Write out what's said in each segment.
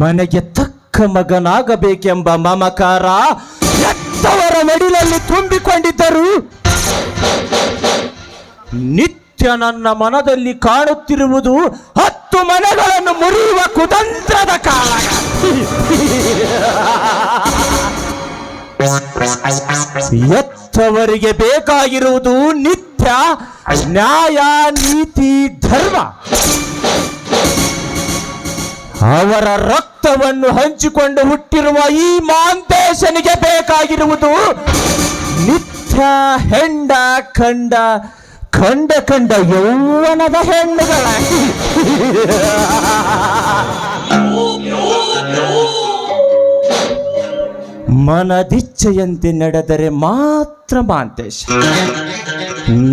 ಮನೆಗೆ ತಕ್ಕ ಮಗನಾಗಬೇಕೆಂಬ ಮಮಕಾರ ಎತ್ತವರ ಮಡಿಲಲ್ಲಿ ತುಂಬಿಕೊಂಡಿದ್ದರು. ನಿತ್ಯ ನನ್ನ ಮನದಲ್ಲಿ ಕಾಣುತ್ತಿರುವುದು ಹತ್ತು ಮನೆಗಳನ್ನು ಮುರಿಯುವ ಕುತಂತ್ರದ ಕಾಲ. ಎತ್ತವರಿಗೆ ಬೇಕಾಗಿರುವುದು ನಿತ್ಯ ನ್ಯಾಯ, ನೀತಿ, ಧರ್ಮ. ಅವರ ರಕ್ತವನ್ನು ಹಂಚಿಕೊಂಡು ಹುಟ್ಟಿರುವ ಈ ಮಾಂತೇಶನಿಗೆ ಬೇಕಾಗಿರುವುದು ನಿತ್ಯ ಹೆಂಡ ಕಂಡ ಕಂಡ ಕಂಡ ಯೌವನದ ಹೆಣ್ಣುಗಳ. ಮನದಿಚ್ಛೆಯಂತೆ ನಡೆದರೆ ಮಾತ್ರ ಮಾಂತೇಶ.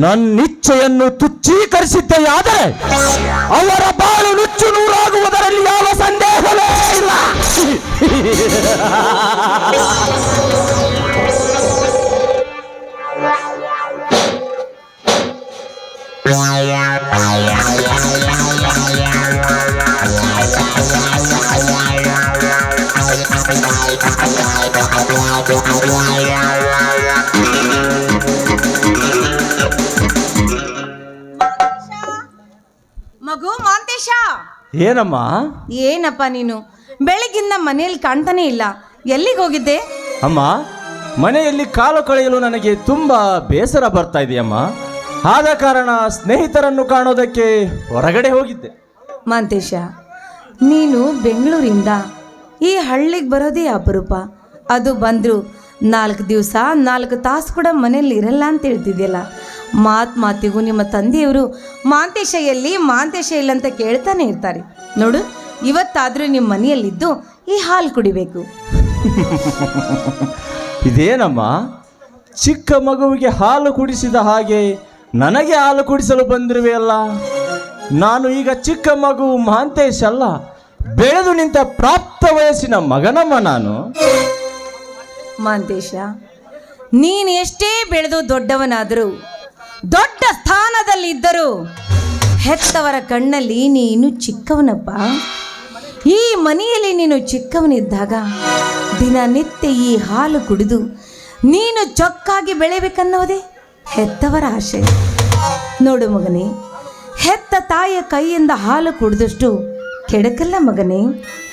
ನನ್ನಿಚ್ಛೆಯನ್ನು ತುಚ್ಛೀಕರಿಸಿದ್ದೆಯಾದರೆ ಅವರ ಬಾಳು ನುಚ್ಚು ನೂರಾಗುವುದರಲ್ಲಿ ಯಾವ ಸಂದೇಹವೇ ಇಲ್ಲ. ಮಗು ಮಾಂತೇಶ? ಏನಮ್ಮ? ಏನಪ್ಪ ನೀನು? ಬೆಳಗಿಂದ ಮನೆಯಲ್ಲಿ ಕಾಣ್ತಾನೆ ಇಲ್ಲ. ಎಲ್ಲಿಗೆ ಹೋಗಿದ್ದೆ? ಅಮ್ಮ ಮನೆಯಲ್ಲಿ ಕಾಲು ಕಳೆಯಲು ನನಗೆ ತುಂಬಾ ಬೇಸರ ಬರ್ತಾ ಇದೆಯಮ್ಮ. ಆದ ಕಾರಣ ಸ್ನೇಹಿತರನ್ನು ಕಾಣೋದಕ್ಕೆ ಹೊರಗಡೆ ಹೋಗಿದ್ದೆ. ಮಾಂತೇಶ ನೀನು ಬೆಂಗಳೂರಿಂದ ಈ ಹಳ್ಳಿಗೆ ಬರೋದೇ ಅಪರೂಪ. ಅದು ಬಂದರು. ನಾಲ್ಕು ದಿವಸ, ನಾಲ್ಕು ತಾಸು ಕೂಡ ಮನೇಲಿ ಇರಲ್ಲ ಅಂತ ಹೇಳ್ತಿದ್ಯಲ್ಲ. ಮಾತು ಮಾತಿಗೂ ನಿಮ್ಮ ತಂದೆಯವರು ಮಾಂತೇಶ ಎಲ್ಲಿ ಮಾಂತೇಶ ಇಲ್ಲ ಅಂತ ಕೇಳ್ತಾನೆ ಇರ್ತಾರೆ. ನೋಡು, ಇವತ್ತಾದರೂ ನಿಮ್ಮ ಮನೆಯಲ್ಲಿದ್ದು ಈ ಹಾಲು ಕುಡಿಬೇಕು. ಇದೇನಮ್ಮ? ಚಿಕ್ಕ ಮಗುವಿಗೆ ಹಾಲು ಕುಡಿಸಿದ ಹಾಗೆ ನನಗೆ ಹಾಲು ಕುಡಿಸಲು ಬಂದಿರುವೆಯಲ್ಲ ನಾನು ಈಗ ಚಿಕ್ಕ ಮಗು ಮಹಾಂತೇಶ್ ಅಲ್ಲ. ಬೆಳೆದು ನಿಂತ ಪ್ರಾಪ್ತ ವಯಸ್ಸಿನ ಮಗನಮ್ಮ ನಾನು. ಮಾಂತೇಶ, ನೀನು ಎಷ್ಟೇ ಬೆಳೆದು ದೊಡ್ಡವನಾದರೂ, ದೊಡ್ಡ ಸ್ಥಾನದಲ್ಲಿದ್ದರೂ, ಹೆತ್ತವರ ಕಣ್ಣಲ್ಲಿ ನೀನು ಚಿಕ್ಕವನಪ್ಪ. ಈ ಮನೆಯಲ್ಲಿ ನೀನು ಚಿಕ್ಕವನಿದ್ದಾಗ, ದಿನನಿತ್ಯ ಈ ಹಾಲು ಕುಡಿದು ನೀನು ಚೊಕ್ಕಾಗಿ ಬೆಳೆಯಬೇಕನ್ನೋದೇ ಹೆತ್ತವರ ಆಶೆ. ನೋಡು ಮಗನೇ, ಹೆತ್ತ ತಾಯಿಯ ಕೈಯಿಂದ ಹಾಲು ಕುಡಿದಷ್ಟು ಕೆಡಕಲ್ಲ ಮಗನೇ.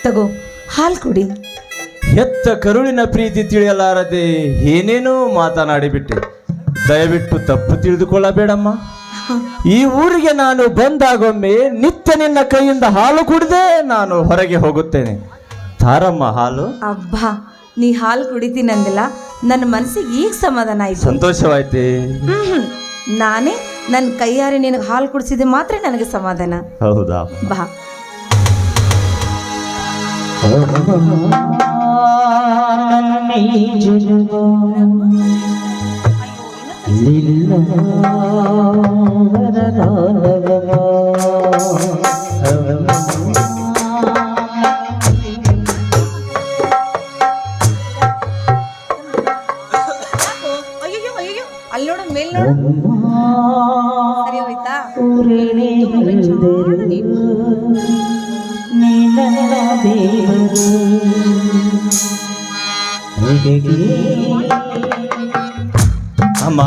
ತಗೋ, ಹಾಲು ಕುಡಿ. ಹೆತ್ತ ಕರುಳಿನ ಪ್ರೀತಿ ತಿಳಿಯಲಾರದೆ ಏನೇನೋ ಮಾತನಾಡಿಬಿಟ್ಟೆ. ದಯವಿಟ್ಟು ತಪ್ಪು ತಿಳಿದುಕೊಳ್ಳಬೇಡಮ್ಮ. ಈ ಊರಿಗೆ ನಾನು ಬಂದಾಗೊಮ್ಮೆ ನಿತ್ಯ ನಿನ್ನ ಕೈಯಿಂದ ಹಾಲು ಕುಡಿದೆ ನಾನು ಹೊರಗೆ ಹೋಗುತ್ತೇನೆ. ತಾರಮ್ಮ ಹಾಲು? ಅಬ್ಬಾ ನೀ ಹಾಲು ಕುಡಿತೀನಂದಿಲ್ಲ. ನನ್ನ ಮನಸ್ಸಿಗೆ ಈಗ ಸಮಾಧಾನ ಆಯ್ತು. ಸಂತೋಷವಾಯ್ತೆ? ಹ್ಮ್ ನಾನೇ ನನ್ನ ಕೈಯಾರೆ ನಿನಗೆ ಹಾಲು ಕುಡಿಸಿದೆ ಮಾತ್ರ ನನಗೆ ಸಮಾಧಾನ. ಹೌದಾ? ಬಾ. ಅಯ್ಯೋ ಅಮ್ಮ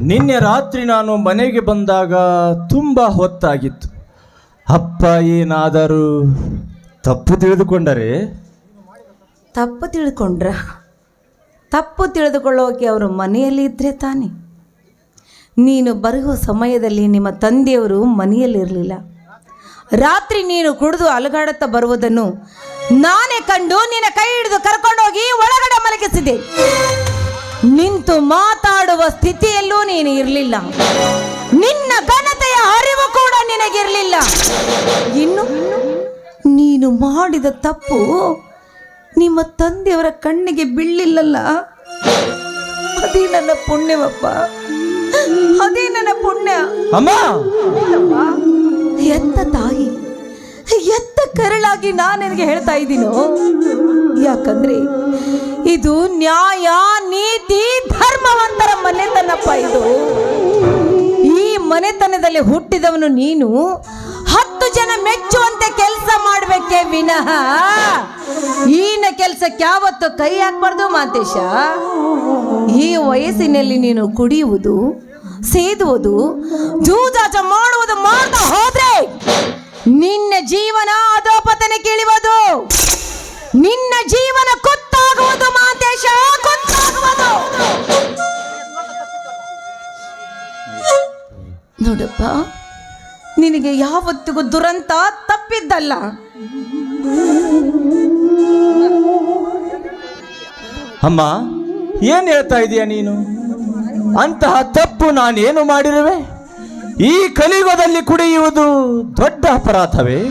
ನಿನ್ನೆ ರಾತ್ರಿ ನಾನು ಮನೆಗೆ ಬಂದಾಗ ತುಂಬಾ ಹೊತ್ತಾಗಿತ್ತು. ಅಪ್ಪ ಏನಾದರೂ ತಪ್ಪು ತಿಳಿದುಕೊಂಡರೆ? ತಪ್ಪು ತಿಳ್ಕೊಂಡ್ರ? ತಪ್ಪು ತಿಳಿದುಕೊಳ್ಳೋಕೆ ಅವರು ಮನೆಯಲ್ಲಿ ಇದ್ರೆ ತಾನೆ. ನೀನು ಬರುವ ಸಮಯದಲ್ಲಿ ನಿಮ್ಮ ತಂದೆಯವರು ಮನೆಯಲ್ಲಿರಲಿಲ್ಲ. ರಾತ್ರಿ ನೀನು ಕುಡಿದು ಅಲುಗಾಡುತ್ತಾ ಬರುವುದನ್ನು ನಾನೇ ಕಂಡು ನಿನ್ನ ಕೈ ಹಿಡಿದು ಕರ್ಕೊಂಡೋಗಿ ಒಳಗಡೆ ಮಲಗಿಸಿದೆ. ನಿಂತು ಮಾತಾಡುವ ಸ್ಥಿತಿಯಲ್ಲೂ ನೀನು ಇರಲಿಲ್ಲ. ನಿನ್ನ ಘನತೆಯ ಅರಿವು ಕೂಡ ನಿನಗಿರಲಿಲ್ಲ. ಇನ್ನು ನೀನು ಮಾಡಿದ ತಪ್ಪು ನಿಮ್ಮ ತಂದೆಯವರ ಕಣ್ಣಿಗೆ ಬೀಳಲಿಲ್ಲಲ್ಲ? ಅದೇ ನನ್ನ ಪುಣ್ಯವಪ್ಪ. ಅದೇ ನನ್ನ ಪುಣ್ಯ. ಅಮ್ಮ! ಎತ್ತ ತಾಯಿ? ಎತ್ತ ಕರಳಾಗಿ ನಾನು ನಿನಗೆ ಹೇಳ್ತಾ ಇದ್ದೀನೋ? ಯಾಕಂದ್ರೆ ಇದು ನ್ಯಾಯ, ನೀತಿ, ಧರ್ಮವಂತರ ಮನೆತನಪ್ಪ ಇದು. ಈ ಮನೆತನದಲ್ಲಿ ಹುಟ್ಟಿದವನು ನೀನು. ಹತ್ತು ಜನ ಮೆಚ್ಚುವಂತೆ ಕೆಲಸ ಮಾಡಬೇಕೆ ವಿನಃ? ಈನ ಕೆಲಸಕ್ಕೆ ಯಾವತ್ತು ಕೈ ಹಾಕ್ಬಾರ್ದು ಮಾತೇಶ. ಈ ವಯಸ್ಸಿನಲ್ಲಿ ನೀನು ಕುಡಿಯುವುದು, ಸೇದುವುದು ಜೂಜಾಟ ಮಾಡುವುದು ಮಾಡ್ತಾ ಹೋದ್ರೆ ನಿನ್ನ ಜೀವನ ಅಧೋಪತನೆ ಕೇಳುವುದು. ನಿನ್ನ ಜೀವನ ಕುತ್ತಾಗುವುದು ಮಾತೇಶ ಕುತ್ತಾಗುವುದು ನೋಡಪ್ಪ, ನಿನಗೆ ಯಾವತ್ತಿಗೂ ದುರಂತ ತಪ್ಪಿದ್ದಲ್ಲ. ಅಮ್ಮ, ಏನು ಹೇಳ್ತಾ ಇದೀಯ ನೀನು? ಅಂತಹ ತಪ್ಪು ನಾನೇನು ಮಾಡಿರುವೆ? ಈ ಕಲಿಯುಗದಲ್ಲಿ ಕುಡಿಯುವುದು ದೊಡ್ಡ ಅಪರಾಧವೇ.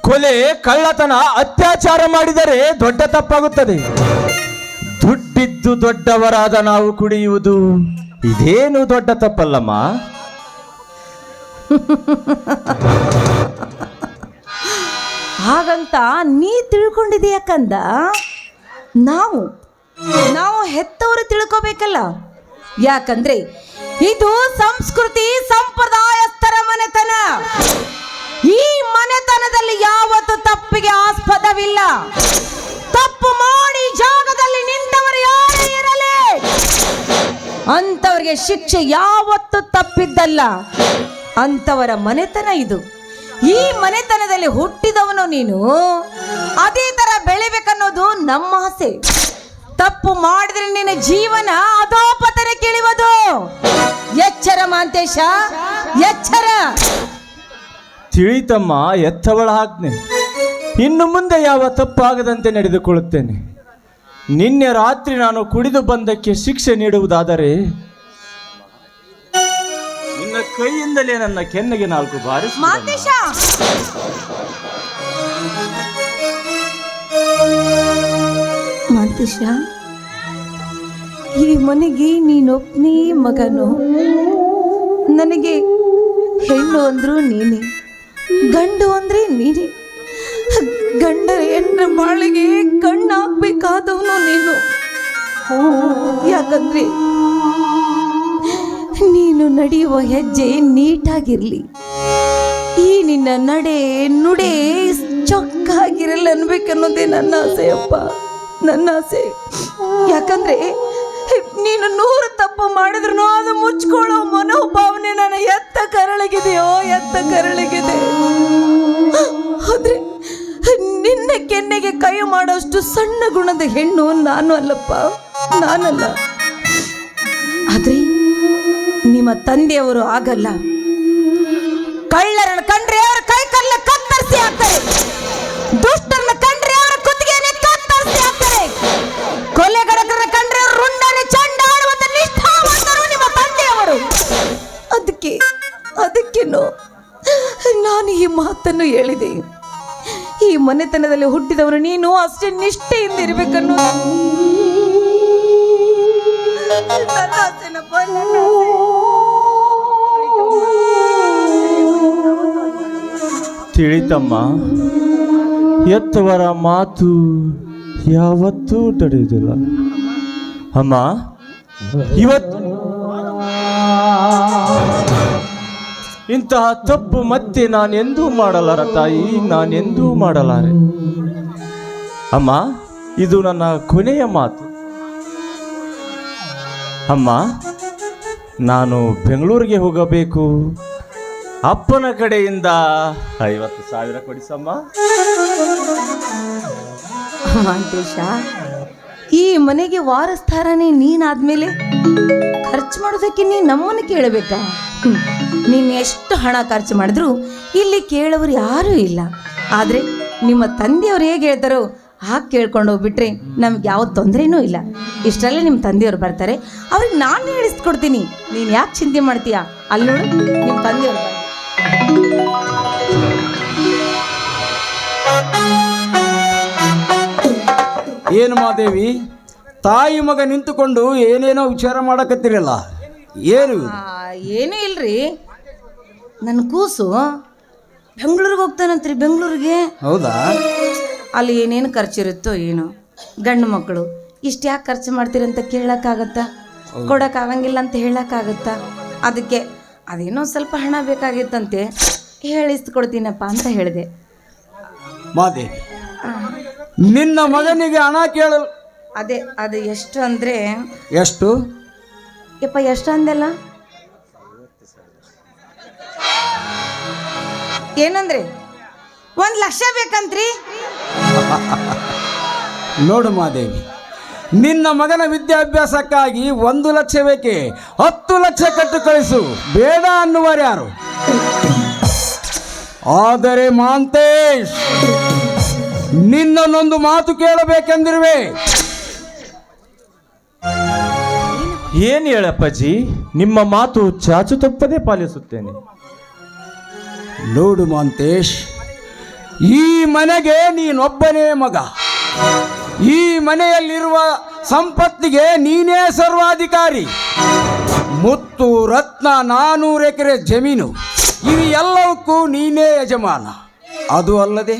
ಕೊಲೆ, ಕಳ್ಳತನ, ಅತ್ಯಾಚಾರ ಮಾಡಿದರೆ ದೊಡ್ಡ ತಪ್ಪಾಗುತ್ತದೆ. ದುಡ್ಡಿದ್ದು ದೊಡ್ಡವರಾದ ನಾವು ಕುಡಿಯುವುದು ಇದೇನು ದೊಡ್ಡ ತಪ್ಪಲ್ಲಮ್ಮ? ಹಾಗಂತ ನೀ ತಿಳ್ಕೊಂಡಿದೀಯ ಕಂದ? ನಾವು ನಾವು ಹೆತ್ತವರು ತಿಳ್ಕೋಬೇಕಲ್ಲ. ಯಾಕಂದ್ರೆ ಇದು ಸಂಸ್ಕೃತಿ ಸಂಪ್ರದಾಯಸ್ಥರ ಮನೆತನ. ಈ ಮನೆತನದಲ್ಲಿ ಯಾವತ್ತು ತಪ್ಪಿಗೆ ಆಸ್ಪದವಿಲ್ಲ. ತಪ್ಪು ಮಾಡಿ ಜಾಗದಲ್ಲಿ ನಿಂತವರು ಯಾರೇ ಇರಲಿ. ಅಂತವರಿಗೆ ಶಿಕ್ಷೆ ಯಾವತ್ತು ತಪ್ಪಿದ್ದಲ್ಲ. ಅಂತವರ ಮನೆತನ ಇದು. ಈ ಮನೆತನದಲ್ಲಿ ಹುಟ್ಟಿದವನು ನೀನು. ಅದೇ ತರ ಬೆಳಿಬೇಕನ್ನೋದು ನಮ್ಮ ಆಸೆ. ತಪ್ಪು ಮಾಡಿದ್ರೆ ನಿನ್ನ ಜೀವನ ಅಧೋಪತನ ಕೇಳುವುದು. ಎಚ್ಚರ ಮಾಂತೇಶ ಎಚ್ಚರ. ತಿಳಿತಮ್ಮ ಎತ್ತವಳ ಆಜ್ಞೆ. ಇನ್ನು ಮುಂದೆ ಯಾವ ತಪ್ಪಾಗದಂತೆ ನಡೆದುಕೊಳ್ಳುತ್ತೇನೆ. ನಿನ್ನೆ ರಾತ್ರಿ ನಾನು ಕುಡಿದು ಬಂದಕ್ಕೆ ಶಿಕ್ಷೆ ನೀಡುವುದಾದರೆ? ನಿನ್ನ ಕೈಯಿಂದಲೇ ನನ್ನ ಕೆನ್ನೆಗೆ ನಾಲ್ಕು ಬಾರಿ ಮಾಂತೇಶ! ಮಾಂತೇಶ ಈ ಮನೆಗೆ ನೀನೊಬ್ಬನೇ ಮಗನು. ನನಗೆ ಹೆಣ್ಣು ಅಂದ್ರು ನೀನೆ, ಗಂಡು ಅಂದ್ರೆ ನೀನೆ. ಗಂಡ ಹೆಣ್ಣ ಬಾಳಿಗೆ ಕಣ್ಣು ಹಾಕ್ಬೇಕಾದವನು ನೀನು. ಯಾಕಂದ್ರೆ ನೀನು ನಡೆಯುವ ಹೆಜ್ಜೆ ನೀಟಾಗಿರ್ಲಿ. ಈ ನಿನ್ನ ನಡೆ ನುಡೆ ಚೊಕ್ಕಾಗಿರಲ್ಲ ಅನ್ಬೇಕನ್ನೋದೇ ನನ್ನ ಆಸೆ ಅಪ್ಪ. ನನ್ನ ಆಸೆ ಯಾಕಂದ್ರೆ, ನೀನು ನೂರು ತಪ್ಪು ಮಾಡಿದ್ರು ಅದು ಮುಚ್ಕೊಳ್ಳೋ ಮನೋಭಾವನೆ ನನ್ನ ಎತ್ತ ಕರಳಿಗಿದೆಯೋ, ಎತ್ತ ಕರಳಗಿದೆ. ಆದ್ರೆ, ನಿನ್ನ ಕೆನ್ನೆಗೆ ಕೈ ಮಾಡೋಷ್ಟು ಸಣ್ಣ ಗುಣದ ಹೆಣ್ಣು ನಾನು ಅಲ್ಲಪ್ಪ, ನಾನಲ್ಲ. ಆದ್ರೆ, ನಿಮ್ಮ ತಂದೆಯವರು ಆಗಲ್ಲ. ನಾನು ಈ ಮಾತನ್ನು ಹೇಳಿದೆ. ಈ ಮನೆತನದಲ್ಲಿ ಹುಟ್ಟಿದವರು ನೀನು, ಅಷ್ಟೇ ನಿಷ್ಠೆಯಿಂದ ಇರಬೇಕನ್ನು ತಿಳಿತಮ್ಮ, ಎತ್ತವರ ಮಾತು ಯಾವತ್ತೂ ತಡೆಯುವುದಿಲ್ಲ ಅಮ್ಮ, ಇವತ್ತು ಇಂತಹ ತಪ್ಪು ಮತ್ತೆ ನಾನೆಂದೂ ಮಾಡಲಾರ ತಾಯಿ? ನಾನೆಂದೂ ಮಾಡಲಾರೆ? ಅಮ್ಮ, ಇದು ನನ್ನ ಕೊನೆಯ ಮಾತು. ಅಮ್ಮ, ನಾನು ಬೆಂಗಳೂರಿಗೆ ಹೋಗಬೇಕು. ಅಪ್ಪನ ಕಡೆಯಿಂದ ಐವತ್ತು ಸಾವಿರ ಕೊಡಿಸಮ್ಮ. ಈ ಮನೆಗೆ ವಾರಸ್ಥಾರನೇ ನೀನಾದ್ಮೇಲೆ? ಖರ್ಚು ಮಾಡೋದಕ್ಕೆ ನೀ ನಮ್ಮನ್ನು ಕೇಳಬೇಕಾ. ನೀನು ಎಷ್ಟು ಹಣ ಖರ್ಚು ಮಾಡಿದ್ರು ಇಲ್ಲಿ ಕೇಳೋರು ಯಾರೂ ಇಲ್ಲ. ಆದರೆ ನಿಮ್ಮ ತಂದೆಯವ್ರು ಹೇಗೆ ಹೇಳ್ತಾರೋ ಹಾಗೆ ಕೇಳ್ಕೊಂಡು ಹೋಗ್ಬಿಟ್ರೆ ನಮ್ಗೆ ಯಾವ ತೊಂದರೆನೂ ಇಲ್ಲ. ಇಷ್ಟರಲ್ಲೇ ನಿಮ್ಮ ತಂದೆಯವರು ಬರ್ತಾರೆ. ಅವ್ರಿಗೆ ನಾನು ಹೇಳಿಸ್ಕೊಡ್ತೀನಿ. ನೀನು ಯಾಕೆ ಚಿಂತೆ ಮಾಡ್ತೀಯಾ? ಅಲ್ಲಿ ನೋಡು ನಿಮ್ಮ ತಂದೆಯವ್ರು. ಏನು ಮಾದೇವಿ? ತಾಯಿ ಮಗ ನಿಂತುಕೊಂಡು ಏನೇನೋ ವಿಚಾರ ಮಾಡಕತ್ತಿರಲ್ಲ ಏನು ಏನೂ ಇಲ್ರಿ. ನನ್ನ ಕೂಸು ಬೆಂಗಳೂರಿಗೆ ಹೋಗ್ತಾನಂತ್ರಿ ಬೆಂಗಳೂರಿಗೆ. ಹೌದಾ? ಅಲ್ಲಿ ಏನೇನು ಖರ್ಚಿರುತ್ತೋ ಏನೋ. ಗಂಡು ಮಕ್ಕಳು ಇಷ್ಟು ಯಾಕೆ ಖರ್ಚು ಮಾಡ್ತೀರಂತ ಕೇಳೋಕ್ಕಾಗತ್ತಾ? ಕೊಡೋಕ್ಕಾಗಂಗಿಲ್ಲ ಅಂತ ಹೇಳೋಕ್ಕಾಗತ್ತಾ? ಅದಕ್ಕೆ ಅದೇನೋ ಸ್ವಲ್ಪ ಹಣ ಬೇಕಾಗಿತ್ತಂತೆ. ಹೇಳಿಸ್ಕೊಡ್ತೀನಪ್ಪ ಅಂತ ಹೇಳಿದೆ. ಮಾದೇವಿ ನಿನ್ನ ಮಗನಿಗೆ ಹಣ ಕೇಳಲು ಅದೇ ಅದು ಎಷ್ಟು ಅಂದರೆ ಎಷ್ಟು? ಯಪ್ಪ ಎಷ್ಟು ಅಂದೆಲ್ಲ? ಏನಂದ್ರಿ ಒಂದು ಲಕ್ಷ ಬೇಕಂತ್ರಿ? ನೋಡು ಮಾದೇವಿ ನಿನ್ನ ಮಗನ ವಿದ್ಯಾಭ್ಯಾಸಕ್ಕಾಗಿ ಒಂದು ಲಕ್ಷ ಬೇಕೆ? ಹತ್ತು ಲಕ್ಷ ಕಟ್ಟು ಕಳಿಸು. ಬೇಡ ಅನ್ನುವರ್ಯಾರು ಆದರೆ ಮಾಂತೇಶ್ ನಿನ್ನನ್ನೊಂದು ಮಾತು ಕೇಳಬೇಕೆಂದಿರುವೆ. ಏನು ಹೇಳಪ್ಪಾಜಿ ನಿಮ್ಮ ಮಾತು ಚಾಚು ತಪ್ಪದೇ ಪಾಲಿಸುತ್ತೇನೆ. ನೋಡು ಮಾಂತೇಶ್, ಈ ಮನೆಗೆ ನೀನೊಬ್ಬನೇ ಮಗ. ಈ ಮನೆಯಲ್ಲಿರುವ ಸಂಪತ್ತಿಗೆ ನೀನೇ ಸರ್ವಾಧಿಕಾರಿ. ಮುತ್ತು ರತ್ನ ನಾನೂರು ಎಕರೆ ಜಮೀನು ಇವು ಎಲ್ಲವಕ್ಕೂ ನೀನೇ ಯಜಮಾನ. ಅದು ಅಲ್ಲದೆ,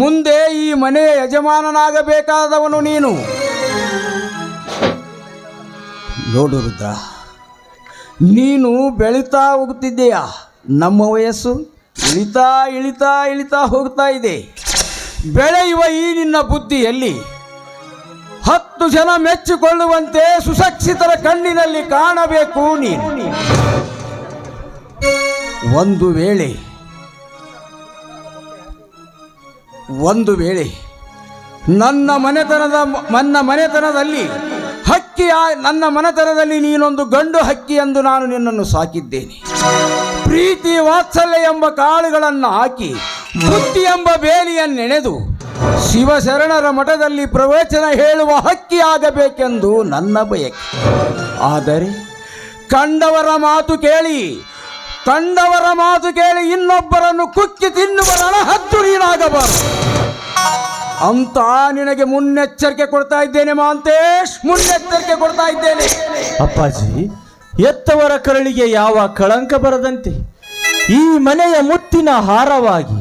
ಮುಂದೆ ಈ ಮನೆಯ ಯಜಮಾನನಾಗಬೇಕಾದವನು ನೀನು. ನೋಡು ರುದ್ರ, ನೀನು ಬೆಳೀತಾ ಹೋಗ್ತಿದ್ದೀಯ ನಮ್ಮ ವಯಸ್ಸು ಇಳಿತಾ ಇಳಿತಾ ಇಳಿತಾ ಹೋಗ್ತಾ ಇದೆ. ಬೆಳೆಯುವ ಈ ನಿನ್ನ ಬುದ್ಧಿಯಲ್ಲಿ ಹತ್ತು ಜನ ಮೆಚ್ಚಿಕೊಳ್ಳುವಂತೆ ಸುಸಕ್ಷಿತರ ಕಣ್ಣಿನಲ್ಲಿ ಕಾಣಬೇಕು ನೀನು. ಒಂದು ವೇಳೆ ಒಂದು ವೇಳೆ ನನ್ನ ಮನೆತನದ, ನನ್ನ ಮನೆತನದಲ್ಲಿ ಹಕ್ಕಿ ಆ- ನನ್ನ ಮನೆತನದಲ್ಲಿ ನೀನೊಂದು ಗಂಡು ಹಕ್ಕಿ ಎಂದು ನಾನು ನಿನ್ನನ್ನು ಸಾಕಿದ್ದೇನೆ. ಪ್ರೀತಿ ವಾತ್ಸಲ್ಯ ಎಂಬ ಕಾಳುಗಳನ್ನು ಹಾಕಿ ಬುದ್ಧಿ ಎಂಬ ಬೇಲಿಯನ್ನೆಣೆದು ಶಿವಶರಣರ ಮಠದಲ್ಲಿ ಪ್ರವಚನ ಹೇಳುವ ಹಕ್ಕಿ ಆಗಬೇಕೆಂದು ನನ್ನ ಬಯಕೆ. ಆದರೆ ಕಂಡವರ ಮಾತು ಕೇಳಿ ಕಂಡವರ ಮಾತು ಕೇಳಿ ಇನ್ನೊಬ್ಬರನ್ನು ಕುಕ್ಕಿ ತಿನ್ನುವ ರಣಹದ್ದು ನೀನಾಗಬಾರದು. ಅಂತ ನಿನಗೆ ಮುನ್ನೆಚ್ಚರಿಕೆ ಕೊಡ್ತಾ ಇದ್ದೇನೆ ಮಾಂತೇಶ್, ಮುನ್ನೆಚ್ಚರಿಕೆ ಕೊಡ್ತಾ ಇದ್ದೇನೆ. ಅಪ್ಪಾಜಿ, ಎತ್ತವರ ಕರಳಿಗೆ ಯಾವ ಕಳಂಕ ಬರದಂತೆ? ಈ ಮನೆಯ ಮುತ್ತಿನ ಹಾರವಾಗಿ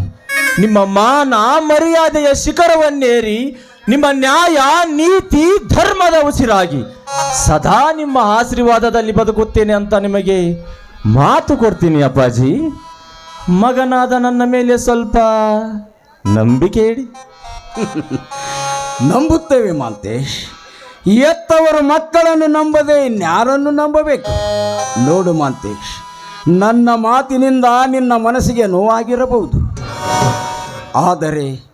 ನಿಮ್ಮ ಮಾನ ಮರ್ಯಾದೆಯ ಶಿಖರವನ್ನೇರಿ ನಿಮ್ಮ ನ್ಯಾಯ, ನೀತಿ, ಧರ್ಮದ ಉಸಿರಾಗಿ ಸದಾ ನಿಮ್ಮ ಆಶೀರ್ವಾದದಲ್ಲಿ ಬದುಕುತ್ತೇನೆ ಅಂತ ನಿಮಗೆ ಮಾತು ಕೊಡ್ತೀನಿ ಅಪ್ಪಾಜಿ. ಮಗನಾದ ನನ್ನ ಮೇಲೆ ಸ್ವಲ್ಪ ನಂಬಿಕೆ ಇಡಿ. ನಂಬುತ್ತೇವೆ ಮಾಂತೇಶ್ ಎತ್ತವರು ಮಕ್ಕಳನ್ನು ನಂಬದೆ ಇನ್ಯಾರನ್ನು ನಂಬಬೇಕು? ನೋಡು ಮಾಂತೇಶ್ ನನ್ನ ಮಾತಿನಿಂದ ನಿನ್ನ ಮನಸ್ಸಿಗೆ ನೋವಾಗಿರಬಹುದು. ಆದರೆ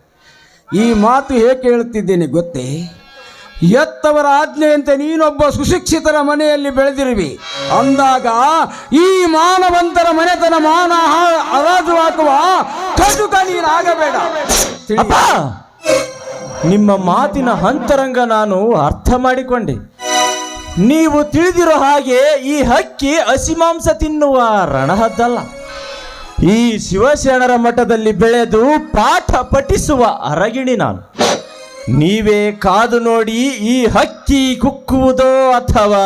ಈ ಮಾತು ಹೇಗೆ ಹೇಳುತ್ತಿದ್ದೇನೆ ಗೊತ್ತೇ? ಎತ್ತವರ ಆಜ್ಞೆಯಂತೆ ನೀನೊಬ್ಬ ಸುಶಿಕ್ಷಿತರ ಮನೆಯಲ್ಲಿ ಬೆಳೆದಿರುವಿ. ಅಂದಾಗ ಈ ಮಾನವಂತರ ಮನೆತನ ಮಾನ ಅರಾಜು ಹಾಕುವ ಕಟುಕ ನೀನಾಗಬೇಡ. ನಿಮ್ಮ ಮಾತಿನ ಅಂತರಂಗ ನಾನು ಅರ್ಥ ಮಾಡಿಕೊಂಡೆ. ನೀವು ತಿಳಿದಿರೋ ಹಾಗೆ ಈ ಹಕ್ಕಿ ಹಸಿಮಾಂಸ ತಿನ್ನುವ ರಣಹದ್ದಲ್ಲ. ಈ ಶಿವಶರಣರ ಮಠದಲ್ಲಿ ಬೆಳೆದು ಪಾಠ ಪಠಿಸುವ ಅರಗಿಣಿ ನಾನು. ನೀವೇ ಕಾದು ನೋಡಿ ಈ ಹಕ್ಕಿ ಕುಕ್ಕುವುದೋ ಅಥವಾ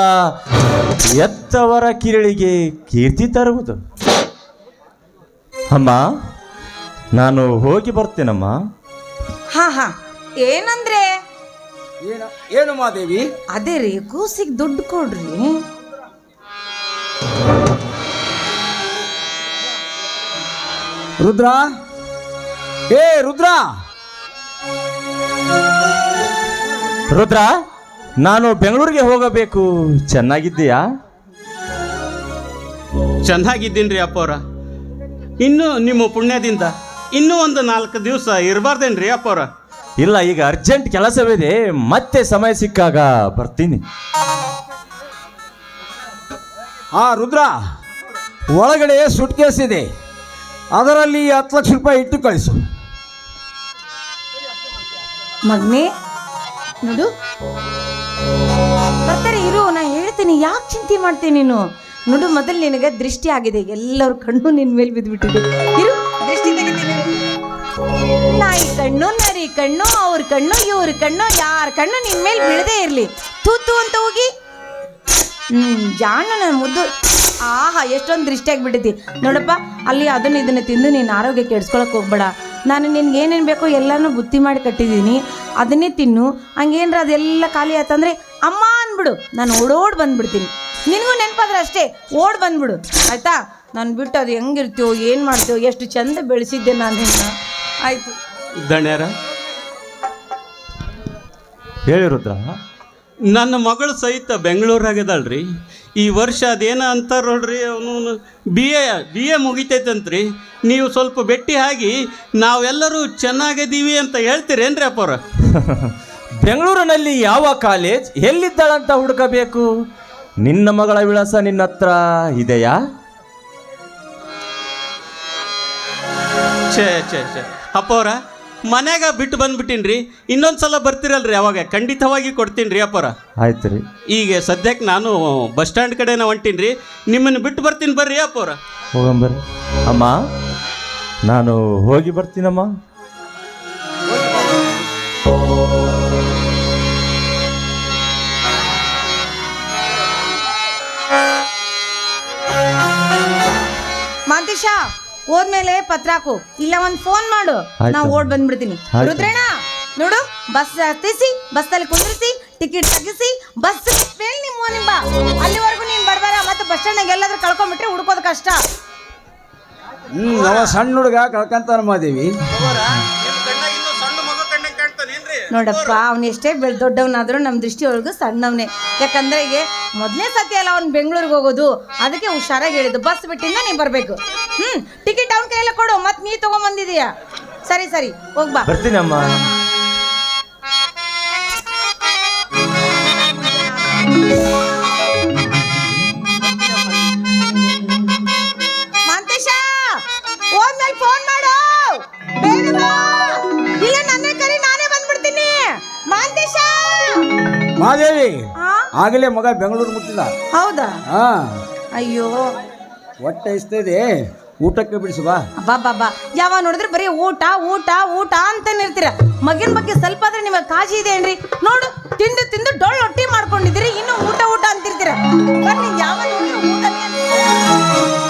ಎತ್ತವರ ಕಿರಳಿಗೆ ಕೀರ್ತಿ ತರುವುದು? ಅಮ್ಮ, ನಾನು ಹೋಗಿ ಬರ್ತೇನಮ್ಮ. ಹಾ ಹಾ. ಏನಂದ್ರೆ? ಏನು ಏನು ಮಾದೇವಿ? ಅದೇ ರೀ ಕೂಸಿಗೆ ದುಡ್ಡು ಕೊಡ್ರಿ. ರುದ್ರ? ಏ ರುದ್ರ! ರುದ್ರ ನಾನು ಬೆಂಗಳೂರಿಗೆ ಹೋಗಬೇಕು. ಚೆನ್ನಾಗಿದ್ದೀಯಾ? ಚೆನ್ನಾಗಿದ್ದೀನಿ ಅಪ್ಪವ್ರ. ಇನ್ನು ನಿಮ್ಮ ಪುಣ್ಯದಿಂದ ಇನ್ನೂ ಒಂದು ನಾಲ್ಕು ದಿವಸ ಇರಬಾರ್ದೇನ್ರಿ ಅಪ್ಪವ್ರ? ಇಲ್ಲ ಈಗ ಅರ್ಜೆಂಟ್ ಕೆಲಸವಿದೆ ಮತ್ತೆ ಸಮಯ ಸಿಕ್ಕಾಗ ಬರ್ತೀನಿ. ಆ ರುದ್ರ ಒಳಗಡೆ ಸುಟ್ ಕೇಸ್ ಇದೆ. ಅದರಲ್ಲಿ ಹತ್ತು ಲಕ್ಷ ರೂಪಾಯಿ ಇಟ್ಟು ಕಳಿಸು. ಮಗ್ನೆ ನೋಡು. ಬರ್ತಾರೆ ಇರು ನಾ ಹೇಳ್ತೀನಿ. ಯಾಕೆ ಚಿಂತೆ ಮಾಡ್ತೀನಿ ನೀನು? ನೋಡು ಮೊದಲು ನಿನಗೆ ದೃಷ್ಟಿ ಆಗಿದೆ. ಎಲ್ಲರ ಕಣ್ಣು ನಿನ್ನ ಮೇಲೆ ಬಿದ್ದುಬಿಟ್ಟಿದೆ ಇರು. ನಾಯಿ ಕಣ್ಣು ನರಿ ಕಣ್ಣು ಅವ್ರ ಕಣ್ಣು ಇವ್ರ ಕಣ್ಣು ಯಾರ ಕಣ್ಣು ನಿನ್ ಮೇಲೆ ಬೀಳದೇ ಇರಲಿ. ತೂತು ಅಂತ ಹೋಗಿ. ಹ್ಮ್ ಮುದ್ದು. ಆಹಾ, ಎಷ್ಟೊಂದು ದೃಷ್ಟಿ ಆಗಿಬಿಟ್ಟೈತಿ ನೋಡಪ್ಪ, ಅಲ್ಲಿ ಅದನ್ನ ಇದನ್ನ ತಿಂದು ನೀನು ಆರೋಗ್ಯ ಕೆಡ್ಸ್ಕೊಳಕ್ ಹೋಗ್ಬೇಡ. ನಾನು ನಿನ್ಗೆ ಏನೇನು ಬೇಕೋ ಎಲ್ಲನೂ ಬುತ್ತಿ ಮಾಡಿ ಕಟ್ಟಿದ್ದೀನಿ. ಅದನ್ನೇ ತಿನ್ನು. ಹಂಗೇನ್ರ ಅದೆಲ್ಲ ಖಾಲಿ ಆಯ್ತಂದ್ರೆ ಅಮ್ಮ ಅಂದ್ಬಿಡು ನಾನು ಓಡೋಡ್ ಬಂದ್ಬಿಡ್ತೀನಿ. ನಿನಗೂ ನೆನಪಾದ್ರೆ ಅಷ್ಟೇ, ಓಡ್ ಬಂದ್ಬಿಡು. ಆಯ್ತಾ? ನಾನು ಬಿಟ್ಟು ಅದು ಹೆಂಗಿರ್ತೀವೋ ಏನು ಮಾಡ್ತೀವೋ ಎಷ್ಟು ಚಂದ ಬೆಳೆಸಿದ್ದೆ ನಾನು ನಿನ್ನ. ಆಯ್ತು. ದಣ್ಯರ ಹೇಳಿ ರುದ್ರ. ನನ್ನ ಮಗಳು ಸಹಿತ ಬೆಂಗಳೂರಾಗದಳ್ರಿ ಈ ವರ್ಷ ಅದೇನ ಅಂತಾರ ನೋಡ್ರಿ ಅವನು ಬಿ ಎ ಬಿ ಎ ಮುಗಿತೈತಂತ್ರಿ. ನೀವು ಸ್ವಲ್ಪ ಭೇಟಿ ಆಗಿ ನಾವೆಲ್ಲರೂ ಚೆನ್ನಾಗಿದ್ದೀವಿ ಅಂತ ಹೇಳ್ತೀರೇನ್ರಿ ಅಪ್ಪರ ಬೆಂಗಳೂರಿನಲ್ಲಿ ಯಾವ ಕಾಲೇಜ್ ಎಲ್ಲಿದ್ದಾಳಂತ ಹುಡುಕಬೇಕು? ನಿನ್ನ ಮಗಳ ವಿಳಾಸ ನಿನ್ನ ಹತ್ರ ಇದೆಯಾ? ಛೇ ಛೇ ಛೇ. ಅಪ್ಪವ್ರ ಮನ್ಯಾಗ ಬಿಟ್ಟು ಬಂದ್ಬಿಟ್ಟಿನ್ರಿ ಇನ್ನೊಂದು ಸಲ ಬರ್ತೀರಲ್ರಿ ಅವಾಗ ಖಂಡಿತವಾಗಿ ಕೊಡ್ತೀನಿ ರೀ ಅಪ್ಪರ. ಆಯ್ತು ರೀ. ಈಗ ಸದ್ಯಕ್ಕೆ ನಾನು ಬಸ್ ಸ್ಟ್ಯಾಂಡ್ ಕಡೆನ ಹೊಂಟೀನಿ ರೀ ನಿಮ್ಮನ್ನು ಬಿಟ್ಟು ಬರ್ತೀನಿ ಬರ್ರಿ ಅಪ್ಪವ್ರ ಹೋಗಂಬರ್ರಿ ಅಮ್ಮ ನಾನು ಹೋಗಿ ಬರ್ತೀನಮ್ಮ. ಹೋದ್ಮೇಲೆ ಪತ್ರ ಹಾಕು. ಇಲ್ಲ ಒಂದ್ ಫೋನ್ ಮಾಡು. ನಾ ಓಡ್ ಬಂದ್ಬಿಡ್ತೀನಿ. ರುದ್ರಣ್ಣ ನೋಡು ಬಸ್ ಹತ್ತಿಸಿ ಬಸ್ಸಲ್ಲಿ ಕುಂದ್ರಿಸಿ ಟಿಕೆಟ್ ತೆಗಿಸಿ ಬಸ್ ಫೇಲ್ ನಿಮ್ಮ ನಿಂಬ. ಅಲ್ಲಿವರೆಗೂ ನೀನ್ ಬರ್ಬಾರ ಮತ್ತೆ ಬಸ್ ಸ್ಟ್ಯಾಂಡ್ ಎಲ್ಲಾದ್ರೂ ಕಳ್ಕೊಂಡ್ಬಿಟ್ರೆ ಹುಡ್ಕೋದ್ ಕಷ್ಟ. ಹ್ಮ್ ಅವ ಸಣ್ಣ ಹುಡುಗ ಕಳ್ಕಂತಾನ ಮಾದೇವಿ. ನೋಡಪ್ಪ ಅವ್ನು ಎಷ್ಟೇ ಬೆಳ್ ದೊಡ್ಡವನಾದ್ರೂ ನಮ್ಮ ದೃಷ್ಟಿಯೊಳಗೂ ಸಣ್ಣವನೇ. ಯಾಕಂದ್ರೆ ಈಗ ಮೊದಲನೇ ಸತಿ ಅಲ್ಲ ಅವ್ನು ಬೆಂಗಳೂರಿಗೆ ಹೋಗೋದು. ಅದಕ್ಕೆ ಹುಷಾರಾಗಿ ಹೇಳಿದ್ದು. ಬಸ್ ಬಿಟ್ಟಿಂದ ನೀ ಬರಬೇಕು. ಹ್ಮ್ ಟಿಕೆಟ್ ಅವನ ಕೈಯಲ್ಲ ಕೊಡು ಮತ್ತೆ ನೀ ತಗೊಂಬಂದಿದೀಯ. ಸರಿ ಸರಿ ಹೋಗ್ಬಾ ಬರ್ತೀನಿ ಅಮ್ಮ ಮಾಂತೇಶ ಹೋದ್ಮೇಲೆ ಫೋನ್ ಮಾಡು. ಬೇಗ ಬಾ. ಇಲ್ಲ ನನ್ನ ಕರಿ ನಾನೇ ಬಂದ್ಬಿಡ್ತೀನಿ. ಮಾಂತೇಶ. ಮಾದೇವಿ ಆ? ಆಗಲೇ ಮಗ ಬೆಂಗಳೂರು ಮುಟ್ಟಿದ. ಹೌದಾ? ಹಾ ಅಯ್ಯೋ. ಹೊಟ್ಟೆ ಇದೆ ಊಟಕ್ಕೆ ಬಿಡಿಸು ಬಾ ಬಾ ಬಾ. ಬಾ ಯಾವ ನೋಡಿದ್ರೆ ಬರೀ ಊಟ ಊಟ ಊಟ ಅಂತ ಇರ್ತೀರ. ಮಗಿನ ಬಗ್ಗೆ ಸ್ವಲ್ಪ ಆದ್ರೆ ನಿಮಗೆ ಕಾಜಿ ಇದೆ ಏನ್ರಿ? ನೋಡು, ತಿಂದು ತಿಂದು ಡೊಳ್ಳು ಹೊಟ್ಟಿ ಮಾಡ್ಕೊಂಡಿದ್ದೀರಿ, ಇನ್ನು ಊಟ ಊಟ ಅಂತಿರ್ತೀರ. ಬನ್ನಿ ಯಾವ ಅಂತ.